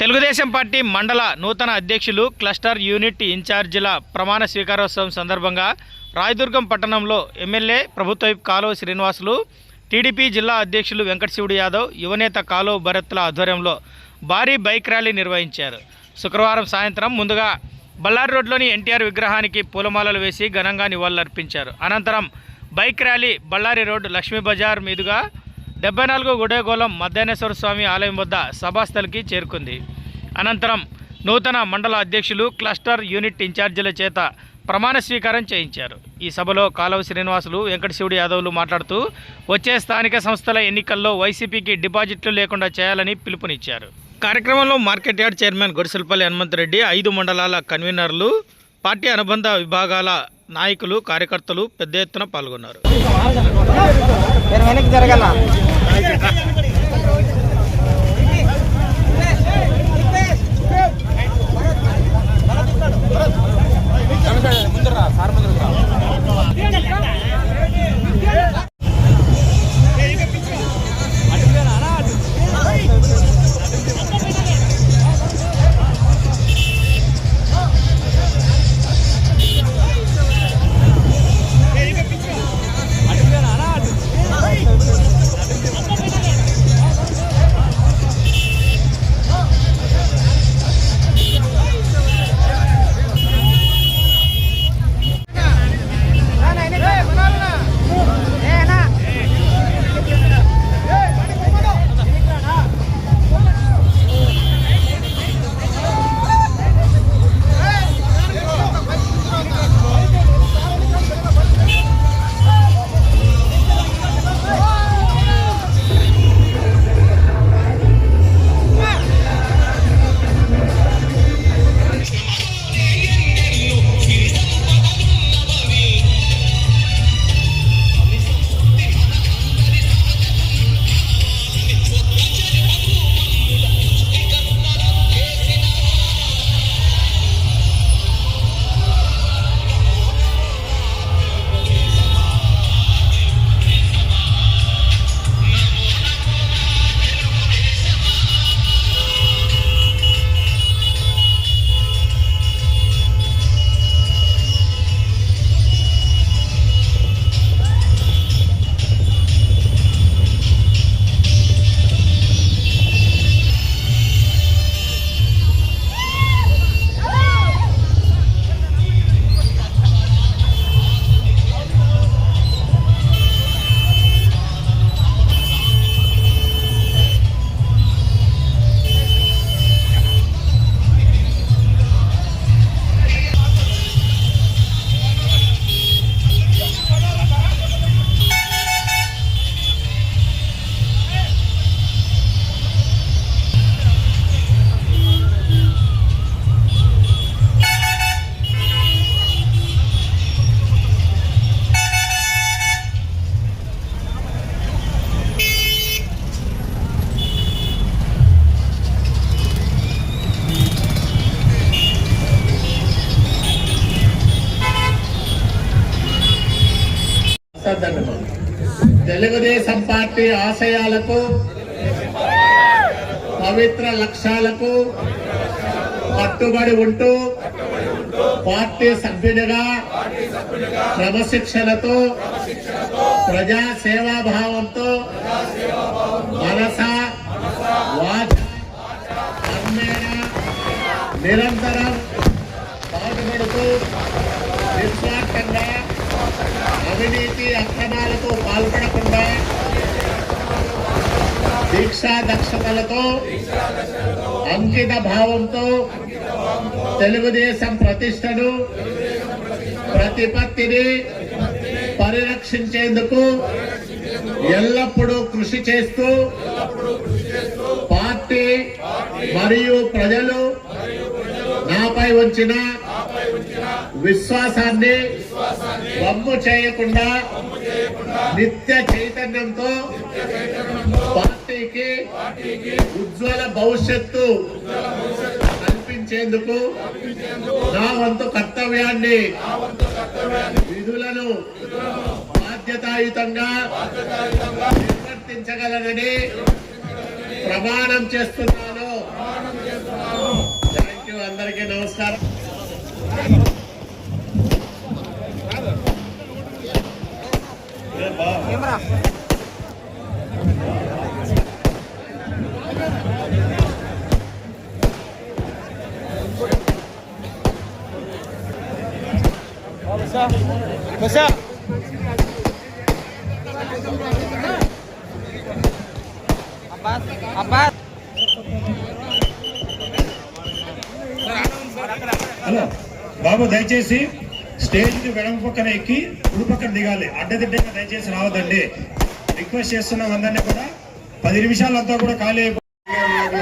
Telugu Desam party మండల నూతన అధ్యక్షులు క్లస్టర్ యూనిట్ ఇన్ఛార్జీల ప్రమాణ స్వీకారోత్సవం సందర్భంగా రాయదుర్గం పట్టణంలో ఎమ్మెల్యే ప్రభుత్వ కాలువ శ్రీనివాసులు టీడీపీ జిల్లా అధ్యక్షులు వెంకటశివుడు యాదవ్ యువనేత కాలువ భరత్ల ఆధ్వర్యంలో భారీ బైక్ ర్యాలీ నిర్వహించారు. శుక్రవారం సాయంత్రం ముందుగా బళ్ళారి రోడ్లోని ఎన్టీఆర్ విగ్రహానికి పూలమాలలు వేసి ఘనంగా నివాళులర్పించారు. అనంతరం bike rally Ballari road Lakshmi Bazar మీదుగా డెబ్బై నాలుగు గుడేగోళం మధ్యాహ్నేశ్వర స్వామి ఆలయం వద్ద సభాస్థలికి చేరుకుంది. అనంతరం నూతన మండల అధ్యక్షులు క్లస్టర్ యూనిట్ ఇన్ఛార్జీల చేత ప్రమాణ స్వీకారం చేయించారు. ఈ సభలో కాలవ శ్రీనివాసులు వెంకటశివుడు యాదవ్లు మాట్లాడుతూ వచ్చే స్థానిక సంస్థల ఎన్నికల్లో వైసీపీకి డిపాజిట్లు లేకుండా చేయాలని పిలుపునిచ్చారు. కార్యక్రమంలో market yard chairman Godisalapalli Hanumanthareddy ఐదు మండలాల కన్వీనర్లు పార్టీ అనుబంధ విభాగాల నాయకులు కార్యకర్తలు పెద్ద ఎత్తున పాల్గొన్నారు. சார் சார் తెలుగుదేశం పార్టీ ఆశయాలకు పవిత్ర లక్ష్యాలకు కట్టుబడి ఉంటూ పార్టీ సభ్యుడిగా క్రమశిక్షణతో ప్రజా సేవాభావంతో మనస వాచ నిరంతరం పాటుపడుతూ నిస్వార్థంగా అవినీతి అక్రమాలకు పాల్పడకుండా దీక్షా దక్షతలతో అంకిత భావంతో తెలుగుదేశం ప్రతిష్టను ప్రతిపత్తిని పరిరక్షించేందుకు ఎల్లప్పుడూ కృషి చేస్తూ పార్టీ మరియు ప్రజలు నాపై ఉంచిన విశ్వాసాన్ని వమ్ము చేయకుండా నిత్య చైతన్యంతో పార్టీకి ఉజ్వల భవిష్యత్తు కల్పించేందుకు నా వంతు కర్తవ్యాన్ని విధులను బాధ్యతాయుతంగా నిర్వర్తించగలనని ప్రమాణం చేస్తున్నాను. థ్యాంక్ యూ అందరికీ నమస్కారం. కెమెరా. బసా అబ్బాస్ అబ్బాస్ హలో బాబు దయచేసి స్టేజ్కి వెడమ పక్కన ఎక్కి కుడి పక్కన దిగాలి. అడ్డదిడ్డంగా దయచేసి రావద్దండి. రిక్వెస్ట్ చేస్తున్నాం అందరినీ కూడా పది నిమిషాలంతా కూడా ఖాళీ అయిపో-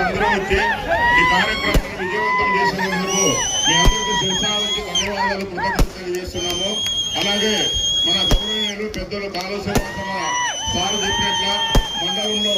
అందరూ వచ్చి ఈ కార్యక్రమాన్ని విజయవంతం చేసినందుకు మీ అందరికీ శిరసాలకి ధన్యవాదాలు కృతజ్ఞతలు తెలియజేస్తున్నాము. అలాగే మన గౌరవనీయులు పెద్దలు కాళేశ్వర సార్ చెప్పినట్ల మండలంలో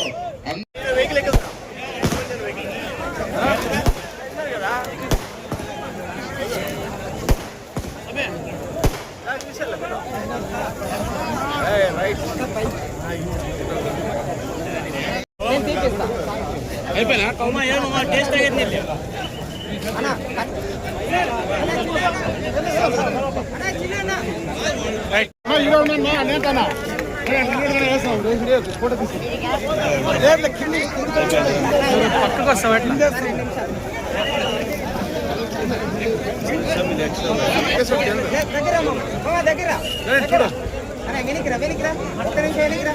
పక్కకు వస్తావు ఎట్లా దగ్గర అమ్మ. మామ, దగ్గర దగ్గర. వెనికిరా వెనక్కిరా వెనక్కిరా